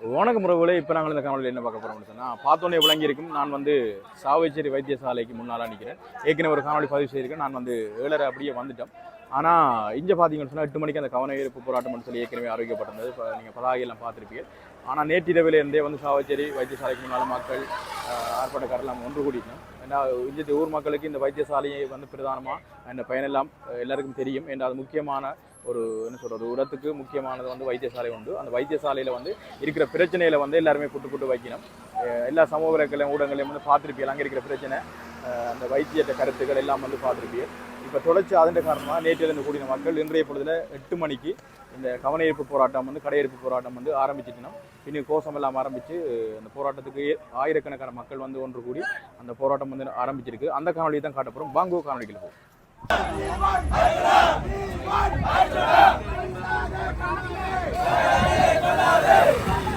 வணக்கம் உறவுகளே இப்போ நாங்கள் இந்த காணொலியில் என்ன பார்க்க போகிறோம்னு சொன்னால் பார்த்தோன்னே விளங்கியிருக்கும் நான் வந்து சாவைச்சேரி வைத்தியசாலைக்கு முன்னால் நிற்கிறேன் ஏற்கனவே ஒரு காணொலி பதிவு செய்திருக்கேன். நான் வந்து ஏழரை அப்படியே வந்துட்டோம். ஆனால் இங்கே பார்த்தீங்கன்னு சொன்னால் எட்டு மணிக்கு அந்த கவன ஈர்ப்பு போராட்டம்னு சொல்லி ஏற்கனவே அறிவிக்கப்பட்டிருந்தது. இப்போ நீங்கள் பதாகையெல்லாம் பார்த்துருப்பீங்க. ஆனால் நேற்றிரவிலேருந்தே வந்து சாவச்சேரி வைத்தியசாலைக்கு முன்னால் மக்கள் ஆர்ப்பாட்டக்காரெல்லாம் ஒன்று கூட்டிட்டோம் ஏன்னா இந்த ஊர் மக்களுக்கு இந்த வைத்தியசாலையை வந்து பிரதானமாக இந்த பயனெல்லாம் எல்லாருக்கும் தெரியும். என்ற அது முக்கியமான ஒரு என்ன சொல்கிறது உரத்துக்கு முக்கியமானது வந்து வைத்தியசாலை உண்டு. அந்த வைத்தியசாலையில் வந்து இருக்கிற பிரச்சனையில் வந்து எல்லாருமே புட்டு புட்டு வைக்கணும். எல்லா சமூக ஊடகங்களையும் வந்து பார்த்துருப்பீங்க. அங்கே இருக்கிற பிரச்சனை அந்த வைத்தியத்தை கருத்துக்கள் எல்லாம் வந்து பார்த்துருப்பீங்க. இப்போ தொடர்ச்சி அதன் காரணமாக நேற்றிலிருந்து கூடிய மக்கள் இன்றைய பொழுதில் எட்டு மணிக்கு இந்த கவனஈர்ப்பு போராட்டம் வந்து கடையெடுப்பு போராட்டம் வந்து ஆரம்பிச்சிட்டோம் இனி கோஷம் எல்லாம் ஆரம்பித்து அந்த போராட்டத்துக்கு ஆயிரக்கணக்கான மக்கள் வந்து ஒன்று கூடி அந்த போராட்டம் வந்து ஆரம்பிச்சிருக்கு. அந்த காணொலி தான் காட்டப்படும் பாங்கோ காணொலிகள் போகும் 一班，二班，二班，大家看嘞，大家看嘞。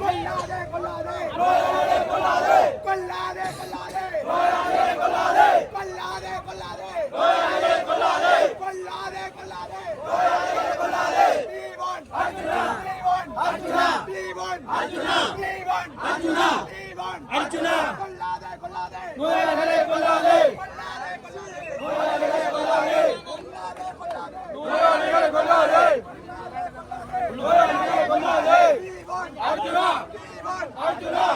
கொல்லாதே கொல்லாதே கொல்லாதே கொல்லாதே கொல்லாதே கொல்லாதே கொல்லாதே கொல்லாதே கொல்லாதே கொல்லாதே தீவன் அர்ஜுனா அர்ஜுனா அர்ஜுனா அர்ஜுனா அர்ஜுனா கொல்லாதே கொல்லாதே கொல்லாதே கொல்லாதே கொல்லாதே நோயாளிகளை கொல்லாதே கொல்லாதே கொல்லாதே நோயாளிகளை கொல்லாதே நோயாளிகளை கொல்லாதே தீவன் அர்ஜுனா தீவன் அர்ஜுனா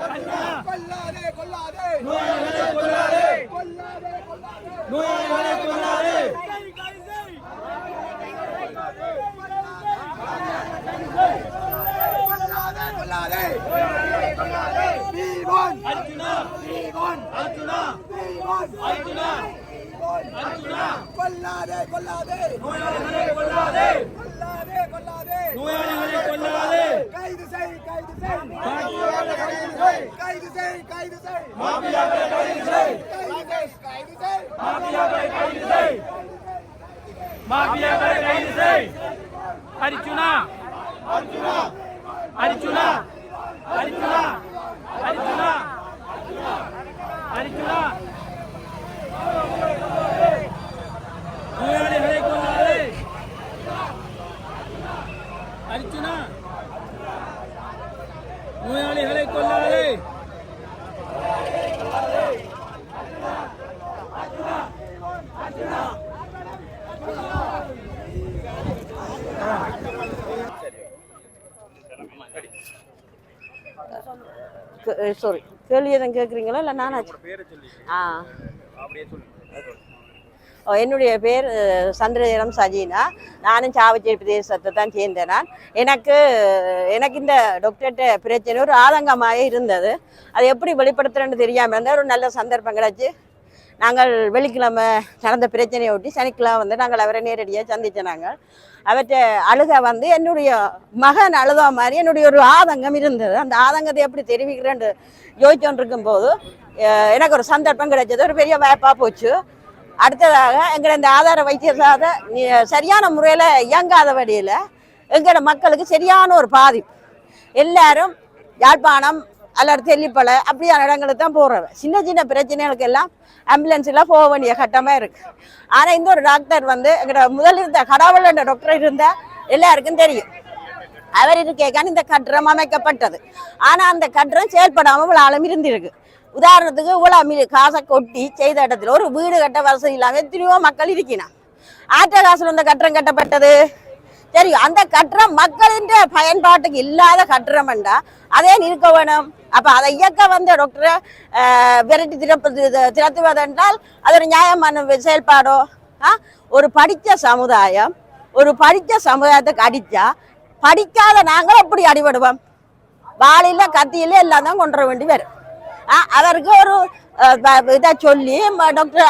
அர்ஜுனா கொல்லாதே கொல்லாதே நோயாளிகளை கொல்லாதே கொல்லாதே கொல்லாதே நோயாளிகளை கொல்லாதே கொல்லாதே கொல்லாதே தீவன் அர்ஜுனா தீவன் அர்ஜுனா தீவன் அர்ஜுனா அர்ஜுனா கொல்லாதே கொல்லாதே நோயாளிகளை கொல்லாதே கொல்லாதே கொல்லாதே நோயாளிகளை கொல்லாதே கைது செய் கைது செய் கைது செய் கைது செய் கைது செய் மாபியாவை கைது செய் கைது செய் கைது செய் மாபியாவை கைது செய் மாபியாவை கைது செய் அர்ஜுனா அர்ஜுனா அர்ஜுனா அர்ஜுனா அர்ஜுனா அர்ஜுனா அர்ஜுனா. நோயாளிகளை கொள்ளாதே சாரி கேள்வி எதுவும் கேட்குறீங்களா இல்லை நானாச்சு? ஆ. அப்படியே சொல்லி என்னுடைய பேர் அஹ், சஜீனா. நானும் சாவச்சேரி பிரதேசத்தை தான் சேர்ந்தேன் நான். எனக்கு எனக்கு இந்த டாக்டர்கிட்ட பிரச்சனை ஒரு ஆதங்கமாக இருந்தது. அது எப்படி வெளிப்படுத்துறேன்னு தெரியாமல் இருந்தால் ஒரு நல்ல சந்தர்ப்பம் கிடச்சி. நாங்கள் வெள்ளிக்கிழமை நடந்த பிரச்சனையை ஒட்டி சனிக்கிழமை வந்து நாங்கள் அவரை நேரடியாக சந்திச்சோம் நாங்கள். அவற்றை அழுக வந்து என்னுடைய மகன் அழுதா மாதிரி என்னுடைய ஒரு ஆதங்கம் இருந்தது. அந்த ஆதங்கத்தை எப்படி தெரிவிக்கிறேன்னு யோசிச்சோன்னு இருக்கும்போது எனக்கு ஒரு சந்தர்ப்பம் கிடைச்சது. ஒரு பெரிய வாய்ப்பாக போச்சு. அடுத்ததாக எங்களை இந்த ஆதார வைத்தியசாலை சரியான முறையில் இயங்காத வழியில் எங்களோட மக்களுக்கு சரியான ஒரு பாதிப்பு எல்லாரும் யாழ்ப்பாணம் அல்லது தெல்லிப்பளை அப்படியான இடங்களுக்கு தான் போகிறவ சின்ன சின்ன பிரச்சனைகளுக்கு எல்லாம் ஆம்புலன்ஸில் போக வேண்டிய கட்டமாக இருக்குது ஆனால் இந்த ஒரு டாக்டர் வந்து எங்களோட முதல் இருந்த கடவுள் என்ற டாக்டர் இருந்தால் எல்லாருக்கும் தெரியும். அவர் இருக்கேக்கான இந்த கட்டிடம் அமைக்கப்பட்டது. ஆனால் அந்த கட்டிடம் செயல்படாமல் இவ்வளோ ஆழம் இருந்திருக்கு. உதாரணத்துக்கு இவ்வளோ மீ காசை கொட்டி செய்த இடத்துல ஒரு வீடு கட்ட வசதி இல்லாமல் எத்தனையோ மக்கள் இருக்கினா ஆற்ற காசில் இந்த கட்டிடம் கட்டப்பட்டது. சரி அந்த கட்டிடம் மக்களின் பயன்பாட்டுக்கு இல்லாத கட்டிடம்ண்டா அதே நிற்க வேணும்? அப்போ அதை இயக்க வந்த டாக்டரை விரட்டி திறப்பது திறத்துவதென்றால் அது ஒரு நியாயமான செயல்பாடோ? ஆ? ஒரு படித்த சமுதாயம் ஒரு படித்த சமுதாயத்துக்கு அடித்தா படிக்காத நாங்கள் எப்படி அடிபடுவோம். வாழையில் கத்தியில எல்லாம் தான் கொண்டு வர வேண்டி வரும். அவருக்கு ஒரு இதை சொல்லி டாக்டர்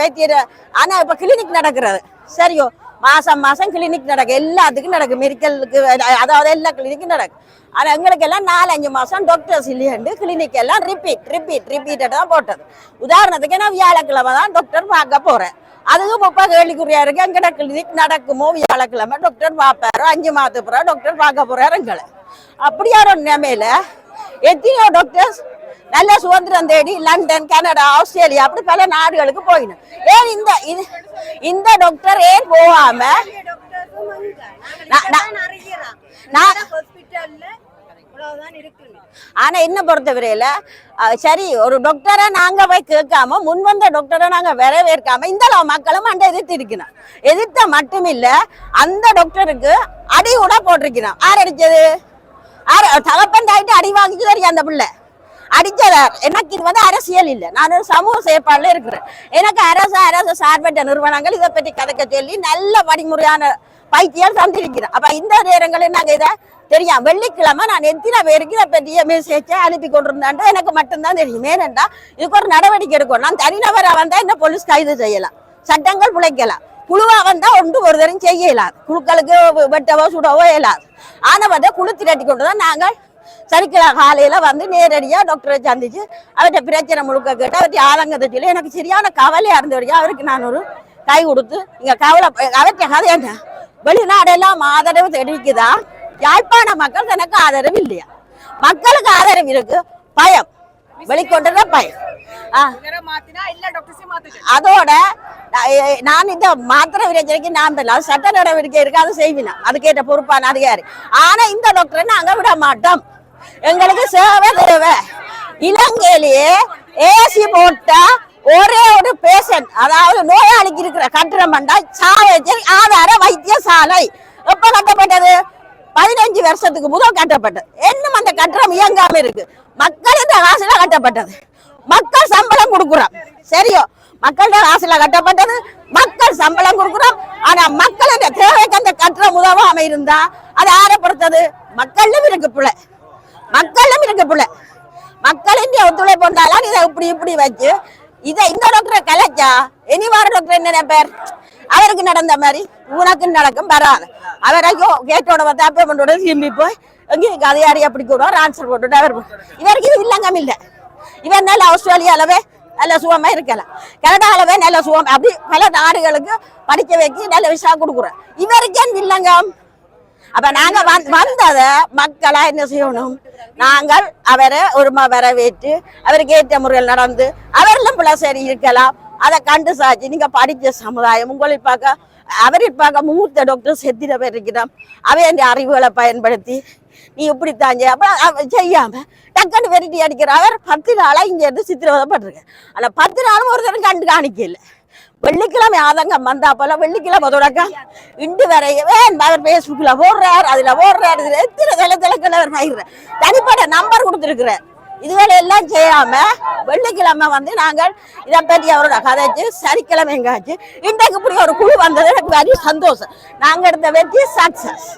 வைத்தியர் ஆனால் இப்போ கிளினிக் நடக்கிறது. சரியோ மாதம் மாதம் கிளினிக் நடக்கும் எல்லாத்துக்கும் நடக்கும் மெடிக்கலுக்கு அதாவது எல்லா கிளினிக்கும் நடக்கும் ஆனால் எங்களுக்கு எல்லாம் நாலஞ்சு மாதம் டாக்டர்ஸ் இல்லையண்டு கிளினிக் எல்லாம் ரிப்பீட் ரிப்பீட் ரிப்பீட்டட் தான் போட்டது. உதாரணத்துக்கு நான் வியாழக்கிழமை தான் டாக்டர் பார்க்க போகிறேன் அதுவும் முப்பா கேள்விக்குறியா இருக்கு. எங்கட கிளினிக் நடக்குமோ வியாழக்கிழமை டாக்டர் பார்ப்பாரோ அஞ்சு மாதத்துக்கு டாக்டர் பார்க்க போகிறாரு எங்களை. அப்படியா ஒரு நிலைமையில எத்தனையோ டாக்டர்ஸ் நல்ல சுதந்திரம் தேடி லண்டன் கனடா ஆஸ்திரேலியா அப்படி பல நாடுகளுக்கு போயிடும் ஏன் இந்த இது இந்த டாக்டர் ஏன் போகாம நான்- ஆனா என்ன பொறுத்தவரையில சரி ஒரு டாக்டரை நாங்க போய் கேட்காம முன் வந்த டாக்டரை நாங்க வரவேற்காம இந்த அளவு மக்களும் அண்டை எதிர்த்து இருக்கணும் எதிர்த்த மட்டுமில்ல அந்த டாக்டருக்கு அடி கூட போட்டிருக்கணும் யார் அடிச்சது? யார் தகப்பன் தாயிட்டு அடி வாங்கிச்சு தெரியும் அந்த பிள்ளை? அடிச்சத எனக்கு இது வந்து அரசியல் இல்லை. நான் ஒரு சமூக செயற்பாடுல இருக்கிறேன். எனக்கு அரசு அரசு சார்பற்ற நிறுவனங்கள் இதை பற்றி கதைக்க சொல்லி நல்ல வழிமுறையான பைத்தியம் தந்திருக்கிறேன் அப்ப இந்த நேரங்களில் நாங்க இதை தெரியும் வெள்ளிக்கிழமை நான் எத்தனை பேருக்கு இதை பற்றிய மெசேஜை அனுப்பி கொண்டிருந்தான்ட்டு எனக்கு மட்டும்தான் தெரியும். ஏனென்றா இதுக்கு ஒரு நடவடிக்கை எடுக்கணும். நான் தனிநபராக வந்தா என்ன போலீஸ் கைது செய்யலாம்? சட்டங்கள் பிழைக்கலாம். குழுவா வந்தா ஒன்று ஒரு தரம் செய்ய இயலாது குழுக்களுக்கு வெட்டவோ சுடவோ இயலாது. ஆனவதை குழு திரட்டி கொண்டு தான் நாங்கள் சனிக்கிழமை காலையில வந்து நேரடியா டாக்டரை சந்திச்சு அவர்கிட்ட பிரச்சனை முழுக்க கேட்டு அவர்கிட்ட ஆலங்கத்தை சொல்லி எனக்கு சரியான கவலையா இருந்தவரையா அவருக்கு நான் ஒரு கை கொடுத்து இங்க கவலை அவர்கிட்ட கதை என்ன? வெளிநாடெல்லாம் ஆதரவு தெரிவிக்குதா? யாழ்ப்பாண மக்கள் தனக்கு ஆதரவு இல்லையா? மக்களுக்கு ஆதரவு இருக்கு. பயம். வெளிக்கொண்டுற பயம். அதோட நான் நான் இந்த மாத்திரை விரைச்சலைக்கு நான் தெரியல அது சட்ட நடவடிக்கை இருக்கு அதை செய்வினா? அதுக்கேற்ற பொறுப்பான அதிகாரி. ஆனா இந்த டாக்டரை நாங்க விட மாட்டோம். எங்களுக்கு சேவை தேவை. இலங்கையிலேயே ஏசி போட்டா ஒரே ஒரு பேஷண்ட் அதாவது நோயாளிக்கு இருக்கிற கட்டிடம் பண்ணா சாவேச்சர் ஆதார வைத்தியசாலை. எப்ப கட்டப்பட்டது? பதினஞ்சு வருஷத்துக்கு முதல் கட்டப்பட்டது. இன்னும் அந்த கட்டடம் இயங்காம இருக்கு. மக்கள் இந்த காசுல கட்டப்பட்டது. மக்கள் சம்பளம் கொடுக்குறோம். சரியோ? மக்கள்கிட்ட காசுல கட்டப்பட்டது. மக்கள் சம்பளம் கொடுக்குறோம். ஆனா மக்களோட தேவைக்கு அந்த கட்டணம் உதவாம இருந்தா அதை யாரை மக்களும் இருக்கு பிள்ளை மக்களும் இருக்கு பிள்ளை. மக்களின் ஒத்துழைப்பு வந்தாலும் இதை இப்படி இப்படி வச்சு இதை இந்த டாக்டரை கலைச்சா இனி வர டாக்டர் என்ன பேர்? அவருக்கு நடந்த மாதிரி உனக்கு நடக்கும் வராது. அவரையும் கேட்டோட வந்து பண்ணோட திரும்பி போய் எங்கேயும் கதையாடி அப்படி கூட ஆன்சர் போட்டுட்டு அவர் போ- இவருக்கு இது இல்லங்கம் இல்லை. இவர் நல்ல ஆஸ்திரேலியாலவே நல்ல சுகமா இருக்கலாம். கனடாலவே நல்ல சுகம். அப்படி பல நாடுகளுக்கு படிக்க வைக்க நல்ல விஷயம் கொடுக்குறோம் இவருக்கு இல்லங்கம்? அப்ப நாங்க வந்- வந்தத மக்களா என்ன செய்யணும்? நாங்கள் அவரை ஒரு வரவேற்று அவருக்கு ஏற்ற முறையில் நடந்து அவரெல்லாம் பிள்ளை சரி இருக்கலாம். அதை கண்டு சாட்சி நீங்க படித்த சமுதாயம் உங்களை பார்க்க அவரை பார்க்க மூத்த டாக்டர் செத்திட பேர் இருக்கிறோம் அவைய அறிவுகளை பயன்படுத்தி நீ இப்படி தாங்க அப்புறம் அவ செய்யாம டக்குன்னு வெரைட்டி அடிக்கிற அவர் பத்து நாளா இங்க இருந்து சித்திரவதைப்பட்டிருக்கேன் ஆனா பத்து நாளும் ஒரு கண்டு காணிக்கல. வெள்ளிக்கிழமை ஆதங்க வந்தா போல வெள்ளிக்கிழமை தொடக்கம். இண்டு வரையவே அவர் பேஸ்புக்ல போடுறார் அதுல போடுறார் இதில் எத்தனை தலை தலைக்கல அவர் பயிர்ற தனிப்பட்ட நம்பர் கொடுத்துருக்கிறார். இதுகளை எல்லாம் செய்யாம வெள்ளிக்கிழமை வந்து நாங்கள் இதை பற்றி அவரோட கதைச்சு சனிக்கிழமை எங்காச்சு இன்றைக்கு இப்படி ஒரு குழு வந்தது எனக்கு very சந்தோஷம். நாங்க எடுத்த வெற்றி சக்சஸ்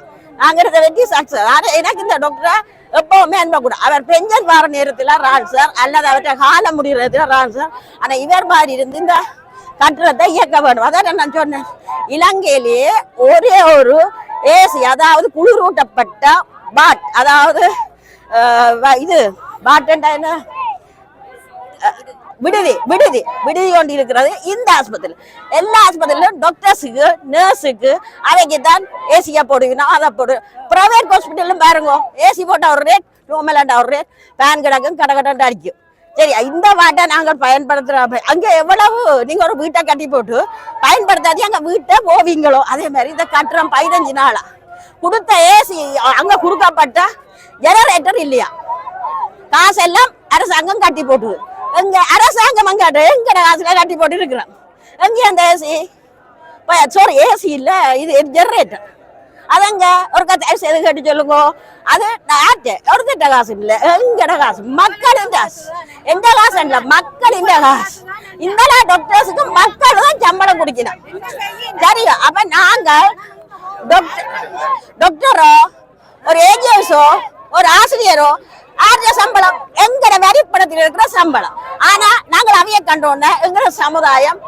நாங்க எடுத்த வெற்றி சக்சஸ் ஆனால் எனக்கு இந்த டாக்டரை எப்பவுமே அன்ப கூட. அவர் பெஞ்சன் வார நேரத்தில் ரான் சார் அல்லது அவர்கிட்ட காலம் முடிகிறதுல ரான் சார் ஆனால் இவர் மாதிரி இருந்து இந்த கட்டுறதை இயக்க வேண்டும். அதான் நான் சொன்னேன். இலங்கையிலேயே ஒரே ஒரு ஏசி அதாவது குளிரூட்டப்பட்ட பாட் அதாவது வ- இது பாட்டுண்டா என்ன? விடுதி விடுதி விடுதி கொண்டு இருக்கிறது இந்த ஆஸ்பத்திரி எல்லா ஆஸ்பத்திரியிலும் டாக்டர்ஸுக்கு நர்ஸுக்கு அவைக்கு தான் ஏசியாக போடுவீங்க அதை போடு ப்ரைவேட் ஹாஸ்பிட்டலும் பாருங்க. ஏசி போட்ட ஒரு ரேட் நோமலாண்ட ஒரு ரேட் ஃபேன் கிடக்கும் கடை கடை அடிக்கும். சரி இந்த வாட்டை நாங்கள் பயன்படுத்துறோம். அங்கே எவ்வளவு நீங்க ஒரு வீட்டை கட்டி போட்டு பயன்படுத்தாதே அங்க வீட்டை போவீங்களோ அதே மாதிரி இதை கட்டுறோம் பதினஞ்சு நாளா. கொடுத்த ஏசி அங்க கொடுக்கப்பட்ட ஜெனரேட்டர் இல்லையா? காசெல்லாம் அரசாங்கம் கட்டி போட்டுது எங்க அரசாங்கம் அங்கே எங்க காசுல கட்டி போட்டு இருக்கிறோம் எங்கே அந்த ஏசி சாரி ஏசி இல்லை இது ஜெனரேட்டர் அதங்க ஒரு தயவு செய்து கேட்டு சொல்லுங்க அது ஆச்சு ஒருத்திட்ட காசு இல்ல எங்கட காசு மக்களின் காசு எந்த காசு இல்ல மக்களின் காசு இந்த டாக்டர்ஸுக்கு மக்கள் தான் சம்பளம் குடிக்கணும் சரியா அப்ப நாங்கள் டாக்டர் டாக்டரோ ஒரு ஏஜிஎஸோ ஒரு ஆசிரியரோ ஆர்ஜ சம்பளம் எங்கட வரிப்படத்தில் இருக்கிற சம்பளம் ஆனா நாங்கள் அவைய கண்டோன்ன எங்கட சமுதாயம்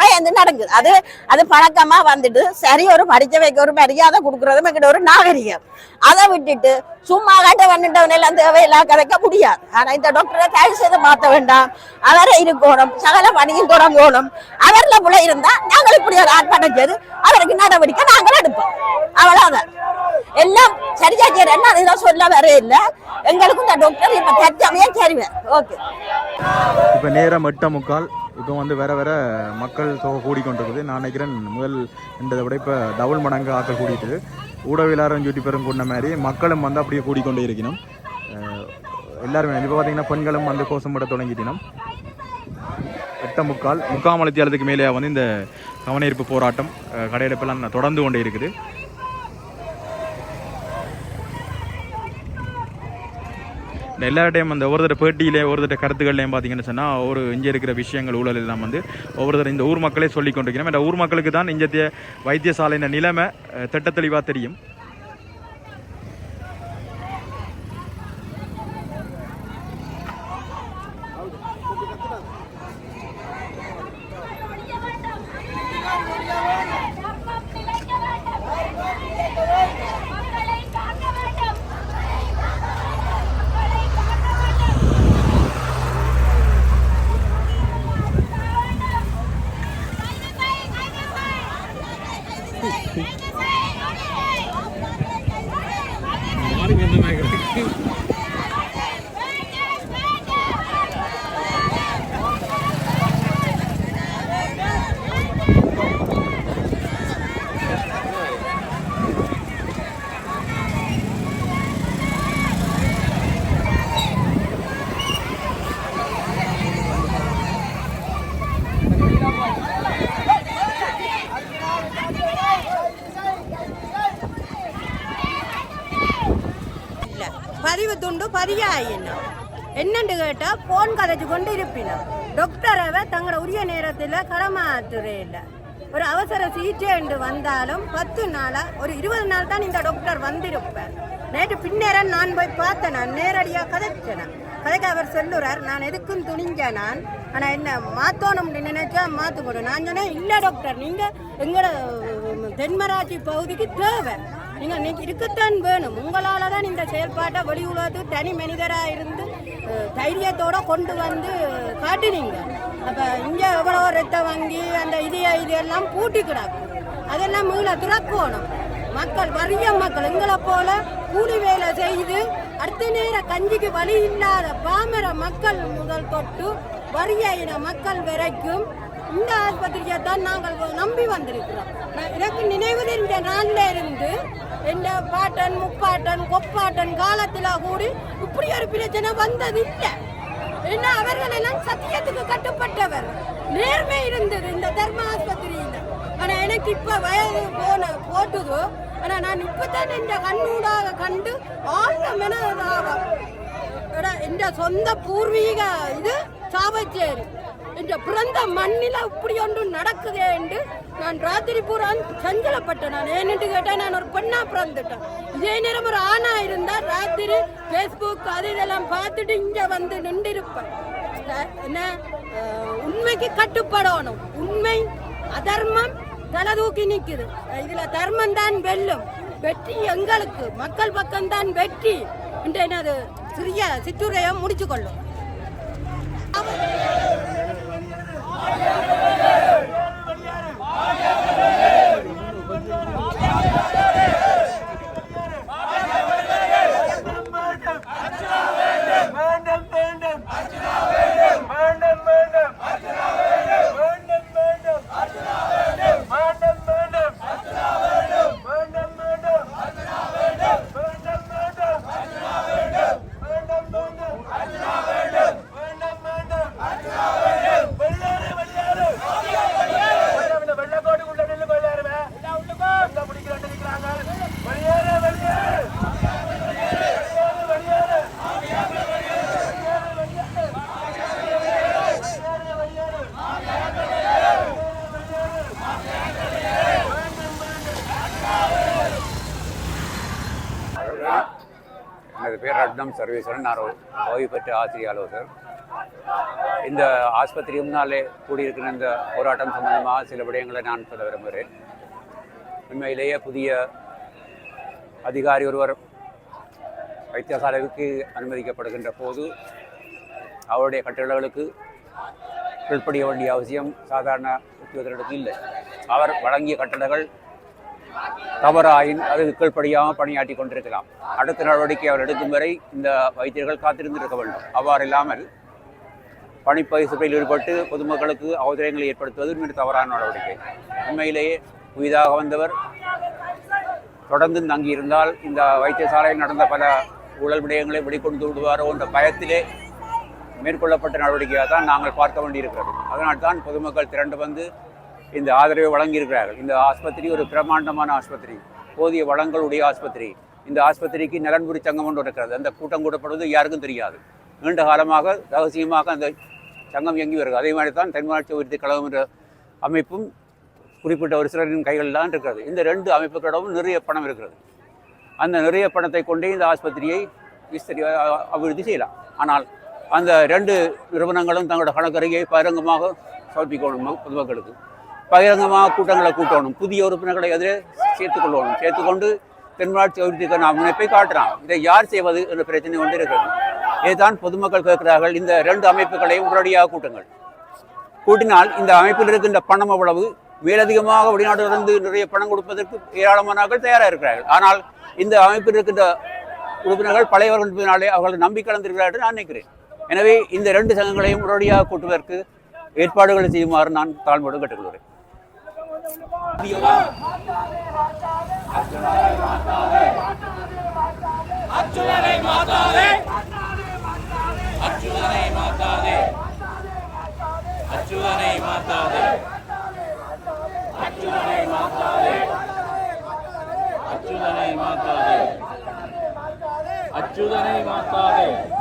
பயந்து நடக்குது. அது அது பழக்கமா வந்துட்டு சரி ஒரு படிச்சவைக்கு ஒரு மரியாதை கொடுக்கறதும் எங்கிட்ட ஒரு நாகரிகம். அதை விட்டுட்டு சும்மா கட்ட வந்துட்டவன் எல்லாம் தேவையில்லாம் கதைக்க முடியாது. ஆனா இந்த டாக்டரை தயவு செய்து மாத்த வேண்டாம். அவரை இருக்கணும். சகல பணியும் தொடங்கணும். அவர்ல புள்ள இருந்தா நாங்கள் இப்படி ஒரு ஆர்ப்பாட்டம் செய்து அவருக்கு நடவடிக்கை நாங்கள் எடுப்போம். அவ்வளவுதான். எல்லாம் சரியா செய்யறேன்னு அதெல்லாம் சொல்ல வர இல்ல. எங்களுக்கும் இந்த டாக்டர் இப்ப தற்சமயா சரிவேன் ஓகே இப்ப நேரம் எட்ட முக்கால். இப்போ வந்து வேற வேற மக்கள் தொகை கூடிக்கொண்டிருக்குது. நான் நினைக்கிறேன் முதல் என்றதை விட இப்போ டபுள் மடங்கு ஆக்கள் கூடிட்டு ஊடகவியலாளரும் சுட்டி பெரும் கூடின மாதிரி மக்களும் வந்து அப்படியே கூடிக்கொண்டே இருக்கணும் எல்லாருமே இப்போ பார்த்தீங்கன்னா பெண்களும் வந்து கோஷமிட தொடங்கிட்டினோம் எட்ட முக்கால் முக்கால் மலத்தியாலத்துக்கு மேலே வந்து இந்த கவனஈர்ப்பு போராட்டம் கடையெடுப்பெல்லாம் தொடர்ந்து கொண்டே இருக்குது. எல்லா டைம் அந்த ஒவ்வொருத்தர பேட்டியிலே ஒவ்வொருத்தர கருத்துக்கள்லையும் பார்த்தீங்கன்னு சொன்னால் ஒரு இங்கே இருக்கிற விஷயங்கள் ஊழல் எல்லாம் வந்து ஒவ்வொருத்தர் இந்த ஊர் மக்களே சொல்லி கொண்டிருக்கிறோம். இந்த ஊர் மக்களுக்கு தான் இங்கே வைத்தியசாலையின் நிலைமை திட்டத்தெளிவாக தெரியும் இல்ல பதிவு துண்டு என்ன? என்னென்று கேட்டால் போன் கதைச்சு கொண்டு இருப்பினோம் டாக்டரவை தங்களோட உரிய நேரத்தில் கடமாத்துறே இல்லை. ஒரு அவசர சிகிச்சை என்று வந்தாலும் பத்து நாளாக ஒரு இருபது நாள் தான் இந்த டாக்டர் வந்திருப்பேன் நேற்று பின்னேரம் நான் போய் பார்த்தேன் நான் நேரடியாக கதைச்சேன். கதைக்க அவர் சொல்லுறார் நான் எதுக்கும் துணிஞ்ச நான். ஆனால் என்ன மாற்றணும்னு நினைச்சா மாற்ற நான் சொன்னேன் இல்லை டாக்டர் நீங்கள் எங்களோட தென்மராட்சி பகுதிக்கு தேவை. நீங்கள் இன்னைக்கு இருக்கத்தான் வேணும். உங்களால் தான் இந்த செயல்பாட்டை வெளி உலகத்துக்கு தனி மனிதராக இருந்து தைரியத்தோடு கொண்டு வந்து காட்டினீங்க. அப்போ இங்கே எவ்வளோ ரத்த வங்கி அந்த இதய இது எல்லாம் பூட்டி கிடக்கும் அதெல்லாம் மீள திறக்கணும். மக்கள் வறிய மக்கள் எங்களை போல கூலி வேலை செய்து அடுத்த நேர கஞ்சிக்கு வழி இல்லாத பாமர மக்கள் முதல் தொட்டு வறிய இன மக்கள் வரைக்கும் இந்த ஆஸ்பத்திரியை தான் நாங்கள் நம்பி வந்திருக்கிறோம். எனக்கு நினைவு தெரிஞ்ச நாளில் இருந்து எந்த பாட்டன் முப்பாட்டன் கொப்பாட்டன் காலத்தில் கூடி இப்படி ஒரு பிரச்சனை வந்தது இல்லை ஏன்னா அவர்கள் எல்லாம் சத்தியத்துக்கு கட்டுப்பட்டவர். நேர்மை இருந்தது இந்த தர்ம ஆஸ்பத்திரியில். ஆனால் எனக்கு இப்போ வயது போன போட்டுது. ஆனால் நான் இப்போதான் இந்த கண்ணூடாக கண்டு ஆழ்ந்த மனதாக என்ற சொந்த பூர்வீக இது சாவச்சேரி. என்ற பிறந்த மண்ணில இப்படி ஒன்று நடக்குதே என்று நான் ராத்திரி பூரா சஞ்சலப்பட்டேன் நான். ஏன்னு கேட்டேன் நான் ஒரு பெண்ணா பிறந்துட்டேன். இதே நேரம் ஒரு ஆணா இருந்தா ராத்திரி ஃபேஸ்புக் அது இதெல்லாம் பார்த்துட்டு இங்க வந்து நின்றிருப்பேன். என்ன? உண்மைக்கு கட்டுப்படணும். உண்மை அதர்மம் தலை தூக்கி நிக்குது இதுல தர்மம் தான் வெல்லும். வெற்றி எங்களுக்கு. மக்கள் பக்கம்தான் வெற்றி. என்று எனது சிறிய சிற்றுரையை முடிச்சு சர்வேஸ்வரன் நான் ஓய்வு பெற்ற ஆசிரியர் ஆலோசகர். இந்த ஆஸ்பத்திரி முன்னாலே கூடியிருக்கிற இந்த போராட்டம் சம்பந்தமாக சில விடயங்களை நான் சொல்ல விரும்புகிறேன். உண்மையிலேயே புதிய அதிகாரி ஒருவர் வைத்தியசாலைக்கு அனுமதிக்கப்படுகின்ற போது அவருடைய கட்டளைகளுக்கு கீழ்ப்படிய வேண்டிய அவசியம் சாதாரண உத்தியோகர்களுக்கு இல்லை. அவர் வழங்கிய கட்டளைகள் தவறாயின் அது கீழ்ப்படியாமல் பணியாற்றி கொண்டிருக்கலாம். அடுத்த நடவடிக்கை அவர் எடுக்கும் வரை இந்த வைத்தியர்கள் காத்திருந்திருக்க வேண்டும். அவ்வாறு இல்லாமல் பணிப்பயிற்சியில் ஈடுபட்டு பொதுமக்களுக்கு அவசரங்களை ஏற்படுத்துவது மிக தவறான நடவடிக்கை. உண்மையிலேயே புதிதாக வந்தவர் தொடர்ந்து தங்கியிருந்தால் இந்த வைத்தியசாலையில் நடந்த பல ஊழல் விடயங்களை வெளிக்கொண்டு விடுவாரோ என்ற பயத்திலே மேற்கொள்ளப்பட்ட நடவடிக்கையாக தான் நாங்கள் பார்க்க வேண்டியிருக்கிறது. அதனால்தான் பொதுமக்கள் திரண்டு வந்து இந்த ஆதரவை வழங்கியிருக்கிறார்கள். இந்த ஆஸ்பத்திரி ஒரு பிரமாண்டமான ஆஸ்பத்திரி. போதிய வளங்களுடைய ஆஸ்பத்திரி. இந்த ஆஸ்பத்திரிக்கு நலன்புரி சங்கம் ஒன்று இருக்கிறது. அந்த கூட்டம் கூடப்படுவது யாருக்கும் தெரியாது. நீண்ட காலமாக ரகசியமாக அந்த சங்கம் இயங்கி வருகிறது. அதே மாதிரி தான் தென்மாட்சி உறுதி கழகம் என்ற அமைப்பும் குறிப்பிட்ட ஒரு சிலரின் கைகளில் தான் இருக்கிறது. இந்த ரெண்டு அமைப்புகளிடமும் நிறைய பணம் இருக்கிறது. அந்த நிறைய பணத்தை கொண்டே இந்த ஆஸ்பத்திரியை விஸ்தரி அபிவிருத்தி செய்யலாம். ஆனால் அந்த ரெண்டு நிறுவனங்களும் தங்களோட கணக்கறியை பகிரங்கமாக சமர்ப்பிக்கணும் பொதுமக்களுக்கு. பகிரங்கமாக கூட்டங்களை கூட்டணும். புதிய உறுப்பினர்களை அதில் சேர்த்துக்கொள்ளணும் சேர்த்துக்கொண்டு தென்மராட்சி அபிவிருத்திக்கான முனைப்பை காட்டுறான் இதை யார் செய்வது என்ற பிரச்சனை கொண்டு இருக்கிறது. இதுதான் பொதுமக்கள் கேட்கிறார்கள். இந்த ரெண்டு அமைப்புகளையும் உடனடியாக கூட்டுங்கள். கூட்டினால் இந்த அமைப்பில் இருக்கின்ற பணம் அவ்வளவு மேலதிகமாக வெளிநாட்டிலிருந்து நிறைய பணம் கொடுப்பதற்கு ஏராளமானவர்கள் தயாராக இருக்கிறார்கள். ஆனால் இந்த அமைப்பில் இருக்கின்ற உறுப்பினர்கள் பழையவர்கள் என்பதனாலே அவர்கள் நம்பி கலந்திருக்கிறார்கள் என்று நான் நினைக்கிறேன். எனவே இந்த ரெண்டு சங்கங்களையும் உடனடியாக கூட்டுவதற்கு ஏற்பாடுகளை செய்யுமாறு நான் தாழ்மையோடு கேட்டுக்கொள்கிறேன் அச்சுதனை மாத்தாதே அச்சுதனை மாத்தாதே அச்சுதனை மாத்தாதே. அச்சுதனை மாத்தாதே. அச்சுதனை மாத்தாதே அச்சுதனை மாத்தாதே